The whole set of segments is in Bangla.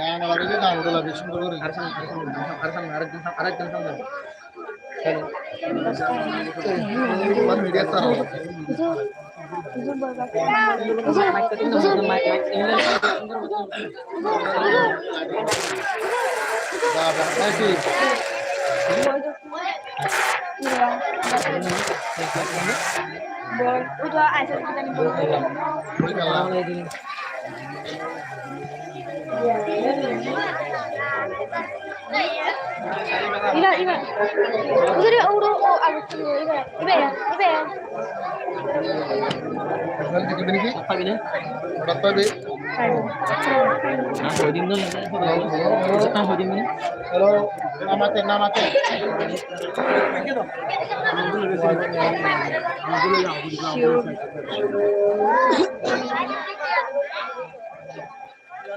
ওটা লাগে সুন্দর করে Iba, iba. Udah deh, udah, oh, aku tuh, iba, iba kita ini apa ini? Berapa ini. Halo, nama teh, nama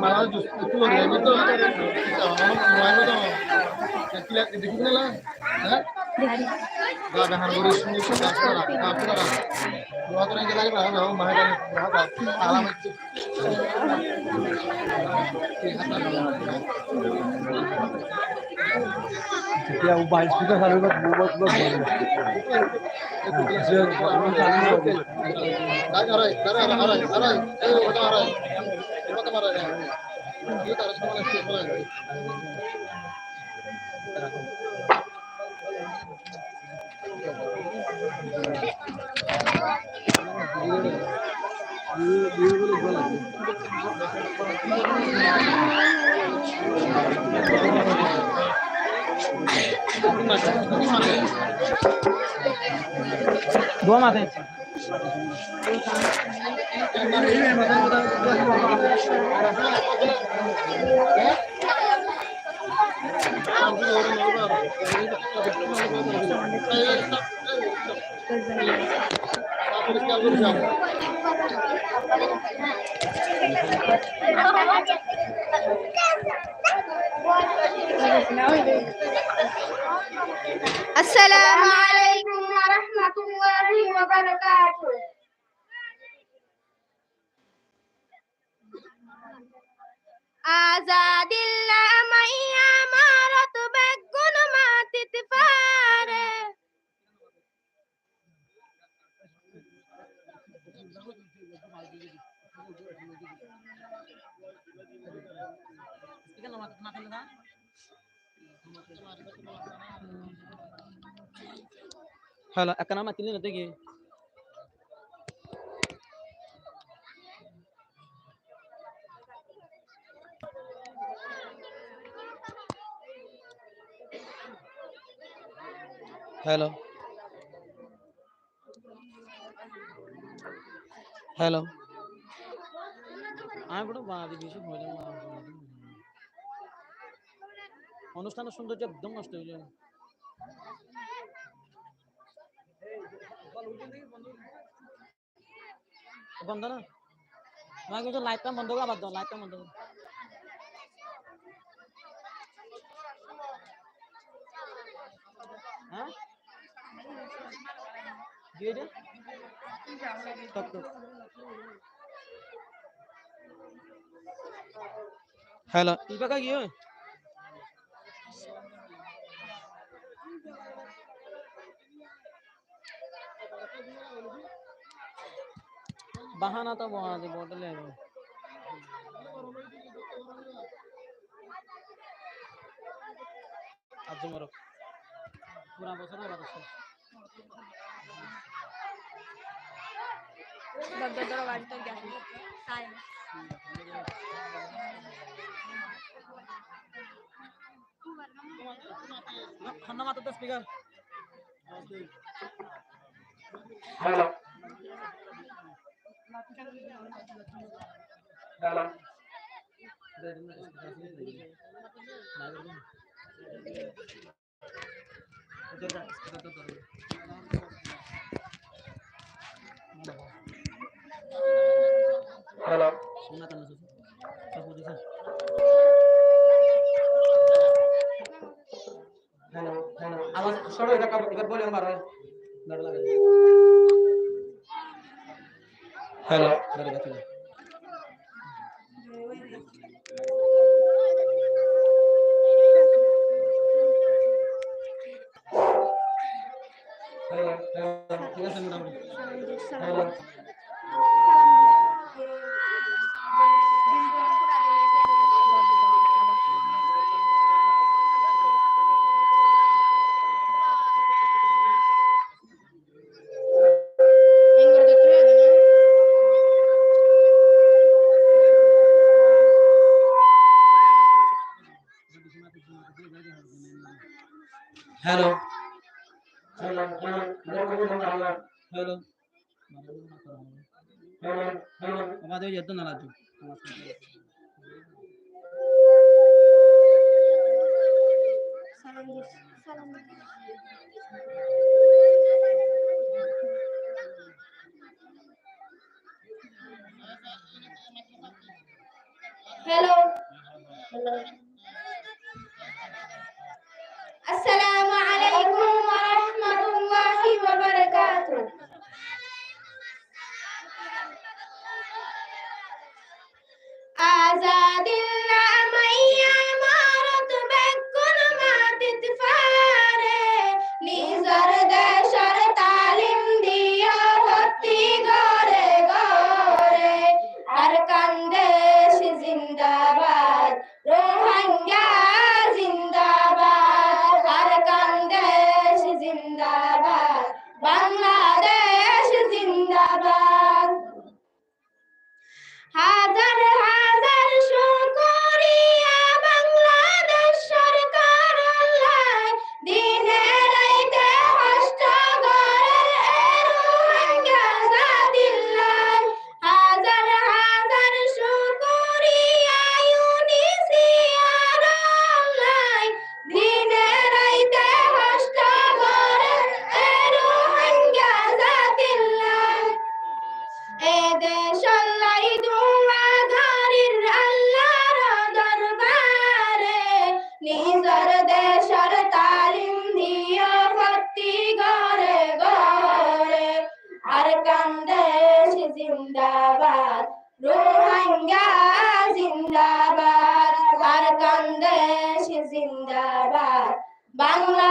malah justru itu loh itu tuh mulai itu yang lihat di sini lah gak ada harus itu gak ada gak ada dua orang kita lagi lah mau mahal berapa alam itu Ya ubah speaker selalu buat buat buat. Dari arai, dari arai, arai, arai, eh, mana arai? Ini taruh السلام عليكم ورحمة الله وبركاته. آزاد الله من halo eh, kan lemak makan kan? Nama gini. Hello আমি বড় বাদি বেশি ভয় লাগে না। অনুষ্ঠানের সৌন্দর্য একদম নষ্ট হয়ে যায় বন্ধ না? আমাকে কিছু লাইটটা বন্ধ করে, আবার দাও লাইটটা বন্ধ করো। হ্যাঁ? দিয়ে দে টক টক হ্যালো ইবাকা কি হয় বাহানা তো বাহানা দি বটলে আজ মরো পুরা বছর দরজা ধরো বাড়ি তো গেছে তাই ঠান্ডা speaker hello hello bareng bareng lagi halo dari batu halo. halo. Umadevi చెప్తుంది అలా Hello. Hello. বাংলা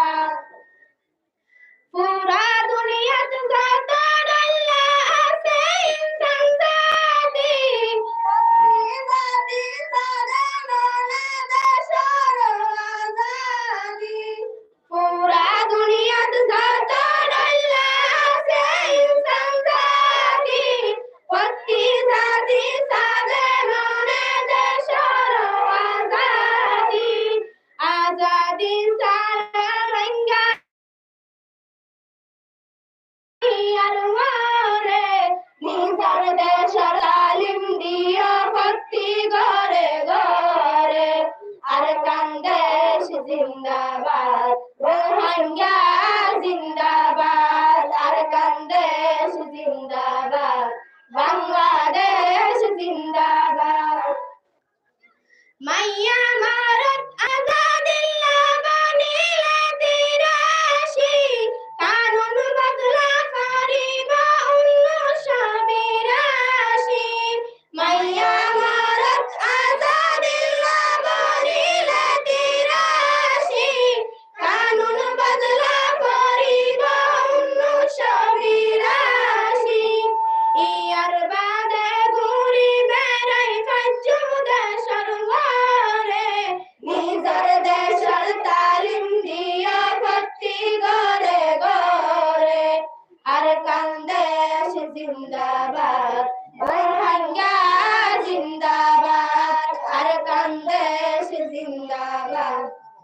আর মারে নিজার দেশর তালিম দিও ভক্তি গরে গরে আর কান্দেশ জিন্দাবাদ রোহাঙ্গা বাংলাদেশ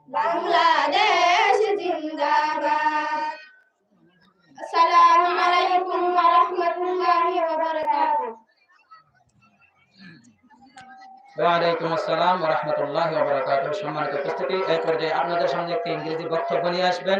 বাংলাদেশ আসসালামু সম্মানিত উপস্থিতি পর্যায়ে আপনাদের সামনে একটি ইংরেজি বক্তব্য নিয়ে আসবেন।